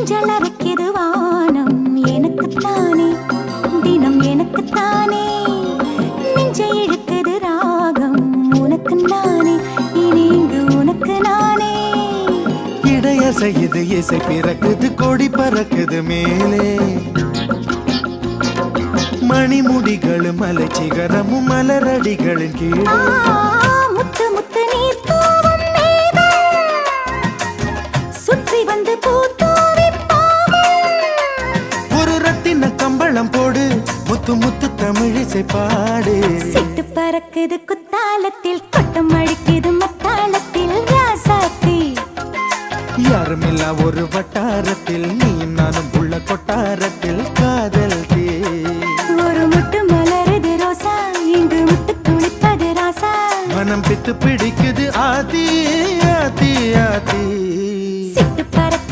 ஊஞ்சல் அரைக்குது வானம். எனக்குத்தானே? தினம் எனக்குத்தானே? நெஞ்சை இழுக்குது ராகம். உனக்கு நானே. இனி இங்கு உனக்கு நானே. இடையசையுது இசை பிறக்குது கொடி பறக்குது மேலே. மணிமுடிகளும் மலை சிகரமும் மலரடிகளின் கீழே. முத்து முத்து நீர் தூவும் மேகம். சுற்றி வந்து பூத்தூவி தாளம் போடு. முத்து முத்து தமிழிசை பாடு. சிட்டு பறக்குது குத்தாலத்தில் கொட்டம் அடிக்குது மத்தாளத்தில் ராசாத்தி. யாருமில்லா ஒரு வட்டாரத்தில் நீயும் நானும் உள்ள கொட்டாரத்தில் காதல் தீ. ஒரு முட்டு மலருது ரோசா இங்கு முட்டு துளிப்பது ராசா. மனம் பித்து பிடிக்குது ஆதி ஆதி ஆதி. சிட்டு பறக்கு